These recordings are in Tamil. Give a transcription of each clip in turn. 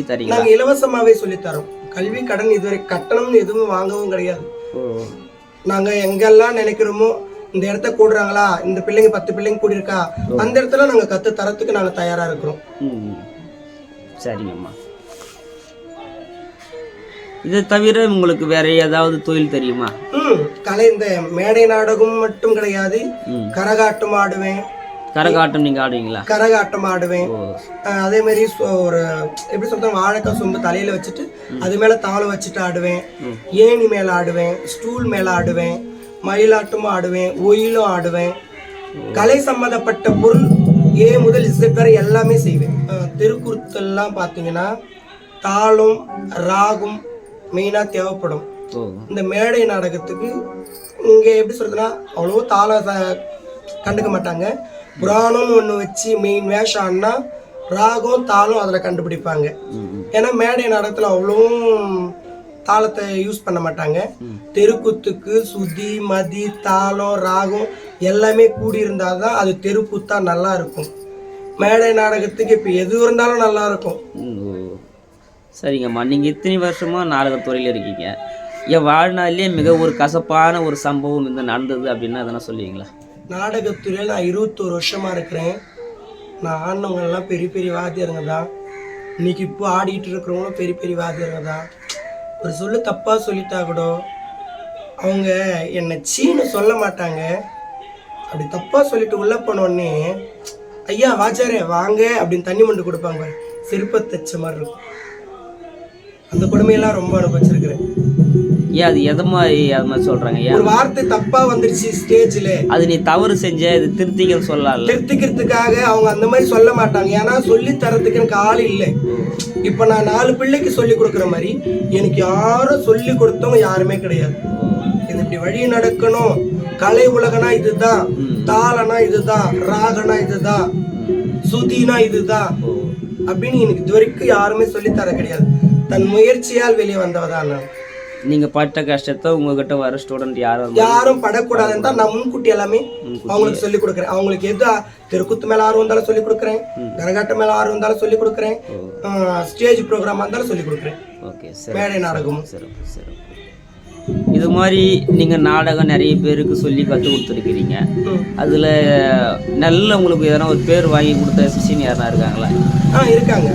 சொல்லி நாங்க இலவசமாவே சொல்லித் தரோம் கல்வி கடன் இதுவரை கட்டணம்னு எதுவும் வாங்கவும் கிடையாது. நாங்க எங்கெல்லாம் நினைக்கிறோமோ இந்த இடத்த கூடுறாங்களா? இந்த பிள்ளைங்க பத்து பிள்ளைங்க கூடியிருக்கா? அந்த இடத்துல நாங்க கத்து தரத்துக்கு நாங்க தயாரா இருக்கிறோம். சரிங்கம்மா. இதை தவிர உங்களுக்கு வேற ஏதாவது தொழில் தெரியுமா? கலை இந்த மேடை நாடகம் மட்டும் கிடையாது. கரகாட்டம் ஆடுவேன். கரகாட்டம் நீங்கள் ஆடுவீங்களா? கரகாட்டம் ஆடுவேன். அதே மாதிரி ஒரு எப்படி சொல்றது வாழைக்காய் சொம்பு தலையில வச்சுட்டு அது மேல தாளம் வச்சுட்டு ஆடுவேன். ஏணி மேல ஆடுவேன் ஸ்டூல் மேல ஆடுவேன் மயிலாட்டமும் ஆடுவேன் ஒயிலும் ஆடுவேன். கலை சம்பந்தப்பட்ட பொருள் ஏ முதல் இசட் வரை எல்லாமே செய்வேன். திருக்குறத்தெல்லாம் பார்த்தீங்கன்னா தாளம் ராகம் மெயினாக தேவைப்படும். இந்த மேடை நாடகத்துக்கு இங்கே எப்படி சொல்றதுன்னா அவ்வளோ தாள ச- கண்டுக்க மாட்டாங்க. புராணம்னு ஒன்று வச்சு மெயின் வேஷம் ஆடினா ராகம் தாளம் அதில் கண்டுபிடிப்பாங்க. ஏன்னா மேடை நாடகத்தில் அவ்வளோவும் தாளத்தை யூஸ் பண்ண மாட்டாங்க. தெருக்கூத்துக்கு சுதி மதி தாளம் ராகம் எல்லாமே கூடி இருந்தால் தான் அது தெருக்கூத்தா நல்லா இருக்கும். மேடை நாடகத்துக்கு இப்போ எது இருந்தாலும் நல்லா இருக்கும். சரிங்கம்மா. நீங்கள் இத்தனை வருஷமாக நாடகத்துறையில் இருக்கீங்க. என் வாழ்நாளிலே மிக ஒரு கசப்பான ஒரு சம்பவம் இந்த நடந்தது அப்படின்னா அதெல்லாம் சொல்லுவீங்களா? நாடகத்துறையில் நான் இருபத்தோரு வருஷமாக இருக்கிறேன். நான் ஆடினவங்கெல்லாம் பெரிய பெரிய வாத்தியாருங்க தான் இன்னைக்கு இப்போ ஆடிட்டு இருக்கிறவங்களும் பெரிய பெரிய வாத்தியாருங்க தான் ஒரு சொல்லு தப்பாக சொல்லிட்டா கூட அவங்க என்னை சீனு சொல்ல மாட்டாங்க. அப்படி தப்பாக சொல்லிட்டு உள்ளே போனோடனே ஐயா வாச்சாரே வாங்க அப்படின்னு தண்ணி மண்டு கொடுப்பாங்க பாரு. செருப்பை தைச்ச மாதிரி இருக்கும். அந்த கொடுமையெல்லாம் ரொம்ப அனுபவிச்சிருக்கிறேன். ஏன் அது எதை மாதிரி அது மாதிரி சொல்கிறாங்க ஏன்? ஒரு வார்த்தை தப்பா வந்துருச்சு ஸ்டேஜில். அது நீ தவறு செஞ்ச இது திருத்திகள் சொல்லலாம்ல. திருத்திக்கிறதுக்காக அவங்க அந்த மாதிரி சொல்ல மாட்டாங்க. ஏன்னா சொல்லி தரத்துக்கு எனக்கு ஆள் இல்லை. இப்போ நான் நாலு பிள்ளைக்கு சொல்லி கொடுக்குற மாதிரி எனக்கு யாரும் சொல்லி கொடுத்தவங்க யாருமே கிடையாது. இது இப்படி வழி நடக்கணும். கலை உலகனா இதுதான். தாளனா இதுதான். ராகனா இதுதான். சுதினா இதுதான். அப்படின்னு எனக்கு இது வரைக்கும் யாருமே சொல்லி தர கிடையாது. தன் முயற்சியால் வெளியே வந்தவ தான் நான். நீங்கள் பட்ட கஷ்டத்தை உங்ககிட்ட வர ஸ்டூடெண்ட் யாரும் யாரும் படக்கூடாதுன்னு தான் நான் முன்கூட்டி எல்லாமே அவங்களுக்கு சொல்லி கொடுக்குறேன். அவங்களுக்கு எது தெருக்குத்து மேல ஆர்வம் இருந்தாலும் சொல்லி கொடுக்குறேன். கரகாட்டம் மேல ஆர்வம் இருந்தாலும் சொல்லி கொடுக்குறேன். ஸ்டேஜ் ப்ரோக்ராம் இருந்தாலும் சொல்லி கொடுக்குறேன். ஓகே சரி மேடை நாடகம். சிறப்பு சிறப்பு. இது மாதிரி நீங்கள் நாடகம் நிறைய பேருக்கு சொல்லி கற்றுக் கொடுத்துருக்கிறீங்க. அதில் நல்ல உங்களுக்கு எதனா ஒரு பேர் வாங்கி கொடுத்த சிஷியன் யாருனா இருக்காங்களா? ஆ இருக்காங்க.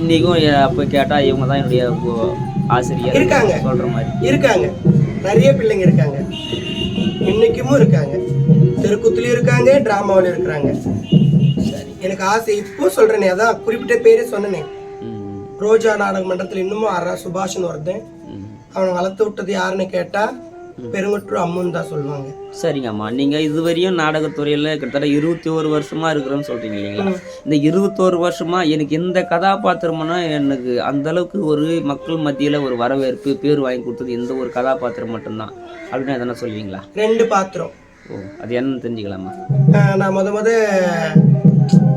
இன்றைக்கும் அப்போ கேட்டால் இவங்க தான் என்னுடைய ஆசிரியர் இருக்காங்க. சொல்கிற மாதிரி. இருக்காங்க. நிறைய பிள்ளைங்க இருக்காங்க. இன்னைக்கும் இருக்காங்க. தெருக்குத்துலயும் இருக்காங்க டிராமாவிலும் இருக்கிறாங்க. சரி. எனக்கு ஆசை இப்போ சொல்றேனே அதான் குறிப்பிட்ட பேரே சொன்னனே. ரோஜா நாடக மன்றத்தில் இன்னமும் ஆறா சுபாஷ்னு ஒருத்தன். அவனை வளர்த்து விட்டது யாருன்னு கேட்டா பெருங்குற்று அம்முன்னு தான் சொல்லுவாங்க. சரிங்கம்மா. நீங்கள் இதுவரையும் நாடகத்துறையில் கிட்டத்தட்ட இருபத்தி ஒரு வருஷமாக இருக்கிறேன்னு சொல்கிறீங்க இல்லைங்களா? இந்த இருபத்தோரு வருஷமாக எனக்கு இந்த கதாபாத்திரம்னா எனக்கு அந்த அளவுக்கு ஒரு மக்கள் மத்தியில் ஒரு வரவேற்பு பேர் வாங்கி கொடுத்தது இந்த ஒரு கதாபாத்திரம் மட்டும்தான். அப்படின்னு எதனா சொல்லுவீங்களா? ரெண்டு பாத்திரம். ஓ அது என்னன்னு தெரிஞ்சுக்கலாமா? நான் முத முத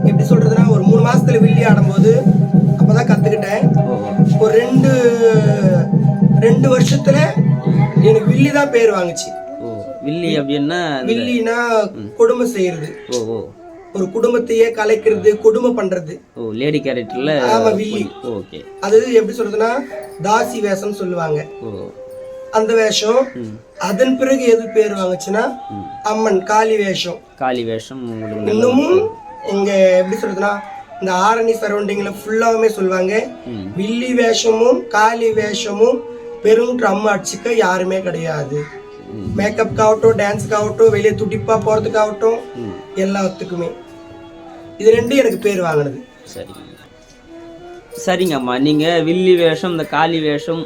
எப்படி சொல்றதுன்னா ஒரு மூணு மாசத்துல வில்லி ஆடும்போது அப்பதான் கத்துக்கிட்டேன். ஓ. ஒரு ரெண்டு ரெண்டு வருஷத்துல எனக்கு வில்லி தான் பேர் வாங்குச்சு. வில்லி அப்படின்னா வில்லினா கொடுமை செய்யறது. ஒரு குடும்பத்தையே கலைக்கிறது கொடுமை பண்றது. ஓ லேடி கேரக்டரில் ஆமா வில்லி. ஓகே. அது எப்படி சொல்றதுன்னா தாசி வேஷம்னு சொல்லுவாங்க. அந்த வேஷம் அதன் பிறகு எது பேர் வாங்குச்சுன்னா அம்மன் காளி வேஷம். காளி வேஷம் இன்னமும் இங்க எப்படி சொல்றதுன்னா இந்த ஆரணி சரௌண்டிங்ல ஃபுல்லாவுமே சொல்லுவாங்க. வில்லி வேஷமும் காளி வேஷமும் பெரும் ட்ரம் அடிச்சுக்க யாருமே கிடையாது. மேக்கப்க்காகட்டும் மேக்கப்காகட்டும் டான்ஸுக்காகட்டும் வெளியே துடிப்பாக போகிறதுக்காகட்டும் எல்லாத்துக்குமே. இது ரெண்டும் எனக்கு பேர் வாங்கினது. சரி சரிங்கம்மா. நீங்கள் வில்லி வேஷம் இந்த காளி வேஷம்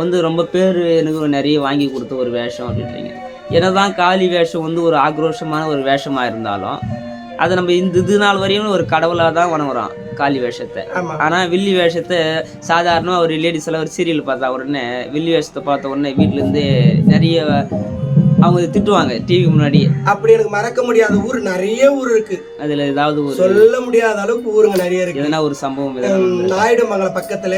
வந்து ரொம்ப பேர் எனக்கு நிறைய வாங்கி கொடுத்த ஒரு வேஷம் அப்படின்றீங்க. என்னதான் காளி வேஷம் வந்து ஒரு ஆக்ரோஷமான ஒரு வேஷமாக இருந்தாலும் அதை நம்ம இந்த இது நாள் வரையும் ஒரு கடவுளாக தான் வணங்குறோம். காளி வேஷத்தை. ஆனால் வில்லி வேஷத்தை சாதாரணமாக ஒரு லேடிஸ் எல்லாம் ஒரு சீரியல் பார்த்தா உடனே வில்லி வேஷத்தை பார்த்த உடனே வீட்டிலேருந்து நிறைய அவங்க திட்டுவாங்க டிவி முன்னாடி அப்படி எனக்கு மறக்க முடியாத ஊர் நிறைய ஊர் இருக்கு. அதில் ஏதாவது சொல்ல முடியாத அளவுக்கு ஊருங்க நிறைய இருக்கு. எதனா ஒரு சம்பவம் ஹம், நாயுடுமங்கலம் பக்கத்துல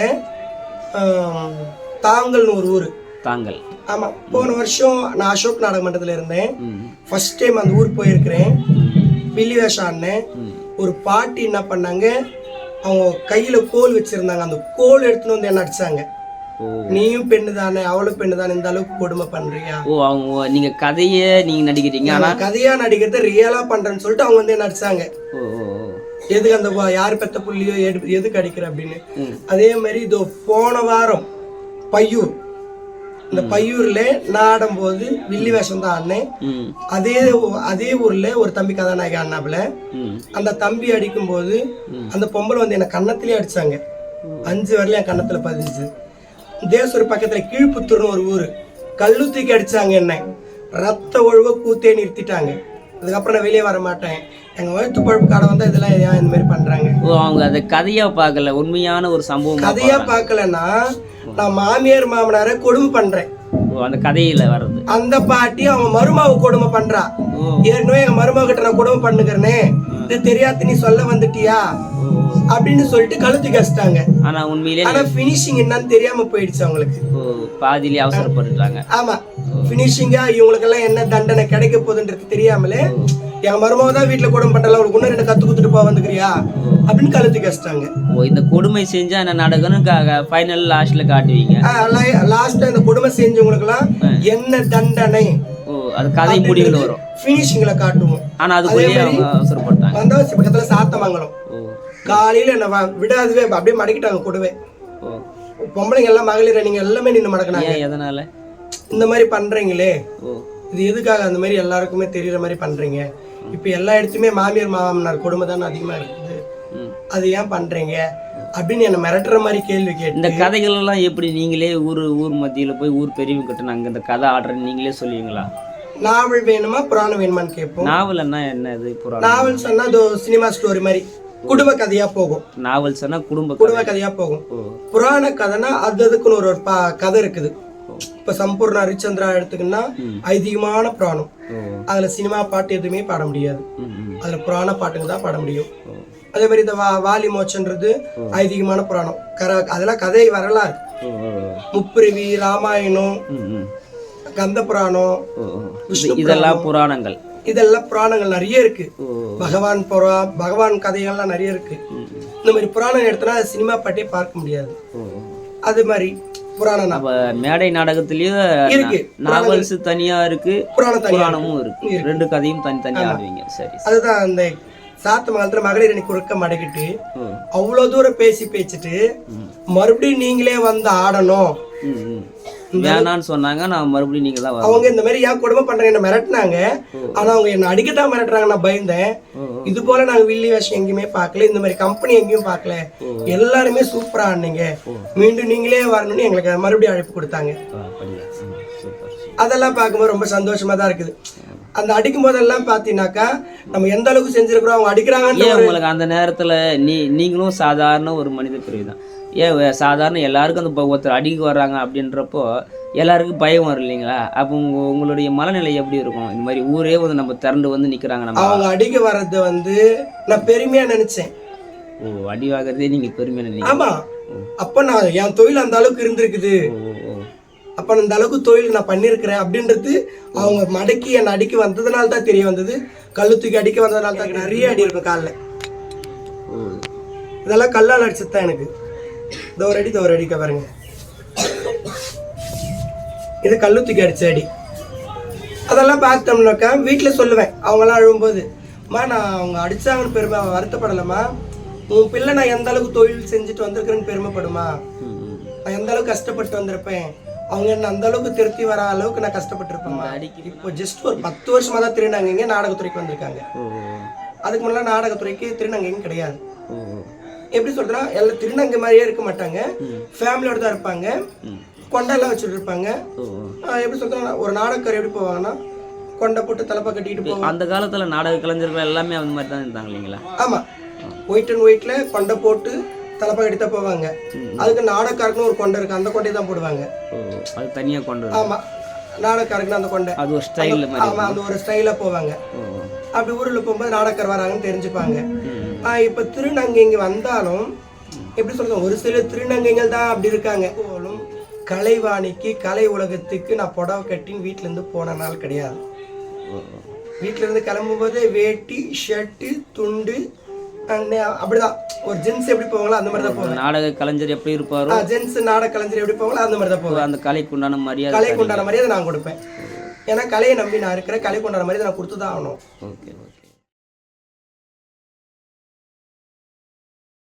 தாங்கல்னு ஒரு ஊர். தாங்கள் ஆமா போன வருஷம் நான் அசோக் நாடக மன்றத்துல இருந்தேன். ஃபர்ஸ்ட் டைம் அந்த ஊர் போயிருக்கிறேன். வில்லி வேஷம் ஆடினேன். ஒரு பாட்டி என்ன பண்ணாங்க? அவங்க கையில கோல் வச்சிருந்தாங்க. அந்த கோல் எடுத்துன்னு வந்து என்ன அடிச்சாங்க? நீயும் பெண்ணு தானே அவளும் பெண்ணு தானே இந்த அளவுக்கு கொடுமை பண்றியா? ஓ அவங்க நீங்க கதையை நீங்க நடிக்கிறீங்க ஆனா நான் கதையா நடிக்கிறத ரியலா பண்றேன்னு சொல்லிட்டு அவங்க வந்து என்ன அடிச்சாங்க. எதுக்கு அந்த யார் பெத்த புள்ளியோ எதுக்கு அடிக்கிற அப்படின்னு. அதே மாதிரி இதோ போன வாரம் பையூர் இந்த பையூர்ல நான் ஆடும்போது வில்லி வேஷம் தான் ஆடினேன். அதே அதே ஊர்ல ஒரு தம்பி கதாநாயகி அண்ணாப்புல அந்த தம்பி அடிக்கும்போது அந்த பொம்பளை வந்து என்ன கன்னத்திலே அடிச்சாங்க. அஞ்சு வரல என் கன்னத்துல பதிஞ்சுச்சு தேசூர் பக்கத்துல கீழ்புத்தூர்னு ஒரு ஊரு. கல்லு தூக்கி அடிச்சாங்க என்ன. ரத்த ஒழுவ கூத்தே நிறுத்திட்டாங்க. அதுக்கப்புறம் நான் வெளியே வர மாட்டேன். எங்க வயிற்று பழுப்பு கடை வந்தா இதெல்லாம் ஏன் இந்த மாதிரி பண்றாங்க? ஓ அவங்க அதை கதையா பார்க்கல. உண்மையான ஒரு சம்பவம் கதையா பார்க்கலன்னா நான் மாமியார் மாமனாரை கொடுமை பண்றேன். ஓ அந்த கதையில வர்றது. அந்த பாட்டி அவங்க மருமாவை கொடுமை பண்றா. ஏற்கனவே எங்க மருமக கிட்ட நான் கொடுமை பண்ணுகிறேனே. இது தெரியாது நீ சொல்ல வந்துட்டியா. அப்படின்னு சொல்லிட்டு கழுத்து கசிட்டாங்க. ஆனா உண்மையிலே ஆனா பினிஷிங் என்னன்னு தெரியாம போயிடுச்சு அவங்களுக்கு. பாதியிலே அவசரப்பட்டுட்டாங்க. ஆமா. பினிஷிங்கா இவங்களுக்கெல்லாம் என்ன தண்டனை கிடைக்க போகுதுன்றது தெரியாமலே எங்க மருமக தான் வீட்டுல கொடுமை பண்றல அவளுக்கு இன்னும் ரெண்டு கத்து குத்துட்டு போக வந்துக்கிறியா? அப்படின்னு கழுத்து கசிட்டாங்க. ஓ இந்த கொடுமை செஞ்சா என்ன நடக்கணும் ஃபைனல் லாஸ்ட்ல காட்டுவீங்க? லாஸ்ட் இந்த கொடுமை செஞ்சவங்களுக்கெல்லாம் என்ன தண்டனை? அது கதை முடிவில் வரும். பினிஷிங்ல காட்டுவோம். ஆனா அதுக்குள்ளேயே அவங்க அவசரப்பட்டாங்க. வந்தவசி பக்கத்துல சாத்தமங்கலம். காலையில என்ன வ- விடாதவே அப்படியே மடக்கிட்டாங்க கொடுவே. பொம்பளைங்க எல்லாம் மகளிர் நீங்க எல்லாமே நின்று மடக்கினாங்க. எதனால? இந்த மாதிரி பண்றீங்களே? ஓ. இது எதுக்காக அந்த மாதிரி எல்லாருக்குமே தெரியற மாதிரி பண்றீங்க? இப்ப எல்லா இடத்துலயுமே மாமியார் மாமனார் கொடுமை தானே அதிகமா இருக்குது. அது ஏன் பண்றீங்க? அப்படின்னு என்ன மிரட்டுற மாதிரி கேள்வி கேட்டு இந்த கதைகள் எல்லாம் எப்படி நீங்களே ஊர் ஊர் மத்தியில போய் ஊர் பெரியவங்க கிட்ட நாங்க இந்த கதை ஆடுறேன்னு நீங்களே சொல்லுவீங்களா? நாவல் வேணுமா புராணம் வேணுமான்னு கேட்போம். நாவல்னா என்ன இது புராணம்? நாவல் சொன்னா சினிமா ஸ்டோரி மாதிரி. குடும்ப கதையா போகும். நாவல் சொன்னா குடும்ப. குடும்ப கதையா போகும். புராண கதைனா அது அதுக்குன்னு ஒரு ஒரு கதை இருக்குது. இப்ப சம்பூர்ண ஹரிச்சந்திரா எடுத்துக்கின்னா ஐதீகமான புராணம். அதுல சினிமா பாட்டு எதுவுமே பாட முடியாது. அதுல புராண பாட்டுங்க தான் பாட முடியும். அதே மாதிரி இந்த வா வாலி மோச்சன்றது ஐதீகமான புராணம். கர அதெல்லாம் கதை வரலாறு. முப்பிரிவி ராமாயணம் கந்த புராணம் இதெல்லாம் புராணங்கள். இதெல்லாம் புராணங்கள் நிறைய இருக்கு. பகவான் புறா பகவான் கதைகள்லாம் நிறைய இருக்கு. இந்த மாதிரி புராணம் எடுத்தனா அது சினிமா பாட்டே பார்க்க முடியாது. அது மாதிரி புராணம் அப்ப மேடை நாடகத்திலயும் இருக்கு. நாவல்ஸ் தனியா இருக்கு. புராணமும் இருக்கு. ரெண்டு கதையும் தனி தனியா ஆடுவீங்க. சரி. அதுதான் அந்த சாத்து மகாலத்துல மகளிர் அணி குறுக்க மடக்கிட்டு அவ்வளவு தூரம் பேசி பேசிட்டு மறுபடியும் நீங்களே வந்து ஆடணும். வேணான்னு சொன்னாங்க நான் மறுபடியும் நீங்க தான் அவங்க இந்த மாதிரி ஏன் கொடுமை பண்றாங்க? என்ன மிரட்டினாங்க. ஆனா அவங்க என்ன அடிக்கத்தான் மிரட்டுறாங்க. நான் பயந்தேன். இது போல நாங்க வில்லி வேஷம் எங்கேயுமே பார்க்கல. இந்த மாதிரி கம்பெனி எங்கேயும் பார்க்கல. எல்லாருமே சூப்பரா ஆனீங்க மீண்டும் நீங்களே வரணும்னு எங்களுக்கு மறுபடியும் அழைப்பு கொடுத்தாங்க. அதெல்லாம் பார்க்கும்போது ரொம்ப சந்தோஷமா தான் இருக்குது. அந்த அடிக்கும் போதெல்லாம் பார்த்தீங்கன்னாக்கா நம்ம எந்த அளவுக்கு செஞ்சிருக்கிறோம் அவங்க அடிக்கிறாங்கன்னு உங்களுக்கு அந்த நேரத்துல நீ நீங்களும் சாதாரண ஒரு மனித பிரிவு தான். ஏன் சாதாரண எல்லாருக்கும் அந்த ஒருத்தர் அடிக்க வர்றாங்க அப்படின்றப்போ எல்லாருக்கும் பயம் வரும் இல்லைங்களா? அப்போ உங்க உங்களுடைய மனநிலை எப்படி இருக்கும்? இந்த மாதிரி ஊரே வந்து நம்ம திரண்டு வந்து நிக்கிறாங்க நம்ம. அவங்க அடிக்க வர்றது வந்து நான் பெருமையா நினைச்சேன். ஓ அடி வாங்குறதே நீங்க பெருமை நினைக்கிறீங்க. ஆமா. அப்ப நான் என் தொழில் அந்த அளவுக்கு இருந்திருக்குது. அப்ப நான் இந்த அளவுக்கு தொழில் நான் பண்ணியிருக்கிறேன் அப்படின்றது அவங்க மடக்கி என்னை அடிக்க வந்ததுனால தான் தெரிய வந்தது. கல்லு தூக்கி அடிக்க வந்ததுனால தான் நிறைய அடி இருக்கும் காலில். இதெல்லாம் கல்லால் அடிச்சது தான் எனக்கு. இந்த ஒரு அடி இந்த ஒரு அடிக்க பாருங்க. இது கல்லு தூக்கி அடிச்ச அடி. அதெல்லாம் பார்த்தோம்னாக்கா வீட்டில் சொல்லுவேன். அவங்களாம் அழும்போது அம்மா நான் அவங்க அடிச்சாங்கன்னு பெருமை வருத்தப்படலைம்மா. உன் பிள்ளை நான் எந்த அளவுக்கு தொழில் செஞ்சுட்டு வந்திருக்கிறேன்னு பெருமைப்படுமா. நான் எந்த அளவுக்கு கஷ்டப்பட்டு வந்திருப்பேன்? அவங்க என்ன அந்த அளவுக்கு திருத்தி வர அளவுக்கு நான் கஷ்டப்பட்டிருப்பேம்மா. அடிக்கடி இப்போ ஜஸ்ட் ஒரு பத்து வருஷமா தான் திருநாங்க இங்கே நாடகத்துறைக்கு வந்திருக்காங்க. அதுக்கு முன்னாடி நாடகத்துறைக்கு திருநங்கையும் கிடையாது. எப்படி சொல்றேன்னா எல்லாம் திருநங்கை மாதிரியே இருக்க மாட்டாங்க. ஃபேமிலியோட தான் இருப்பாங்க. கொண்டெல்லாம் வச்சுட்டு இருப்பாங்க. எப்படி சொல்றேன்னா ஒரு நாடகக்கார் எப்படி போவாங்கன்னா கொண்டை போட்டு தலைப்பா கட்டிட்டு போவாங்க. அந்த காலத்துல நாடக கலைஞர்கள் எல்லாமே அந்த மாதிரி தான் இருந்தாங்க இல்லைங்களா? ஆமா. ஒயிட் அண்ட் ஒயிட்ல கொண்டை போட்டு தலைப்பா கட்டி தான் போவாங்க அதுக்கு நாடகக்காருக்குன்னு ஒரு கொண்டை இருக்கு. அந்த கொண்டையை தான் போடுவாங்க. அது தனியா கொண்டு ஆமா. நாடகக்காருக்குன்னு அந்த கொண்டை. அது ஒரு ஸ்டைல் மாதிரி ஆமா அந்த ஒரு ஸ்டைலா போவாங்க. அப்படி ஊர்ல போகும்போது நாடகக்கார் வராங்கன்னு தெரிஞ்சுப்பாங்க. இப்ப திருநங்கை இங்க வந்தாலும் எப்படி சொல்றது ஒரு சில திருநங்கைகள் தான் அப்படி இருக்காங்க. போலும் கலைவாணிக்கு கலை உலகத்துக்கு நான் புடவை கட்டின்னு வீட்ல இருந்து போன நாள் கிடையாது. இருந்து கிளம்பும்போது வேட்டி ஷர்ட்டு துண்டு அப்படிதான். ஒரு ஜென்ஸ் எப்படி போவாங்களோ அந்த மாதிரி தான் போவேன். நாடக கலைஞர் எப்படி இருப்பாரோ ஜென்ஸ் நாடக கலைஞர் எப்படி போவாங்களோ அந்த மாதிரி தான் போவேன். அந்த கலைக்கு உண்டான மரியாதை கலைக்கு உண்டான மரியாதை நான் கொடுப்பேன். ஏன்னா கலையை நம்பி நான் இருக்கிறேன். கலைக்கு உண்டான மரியாதை நான் கொடுத்து தான் ஆகணும் ஓகே.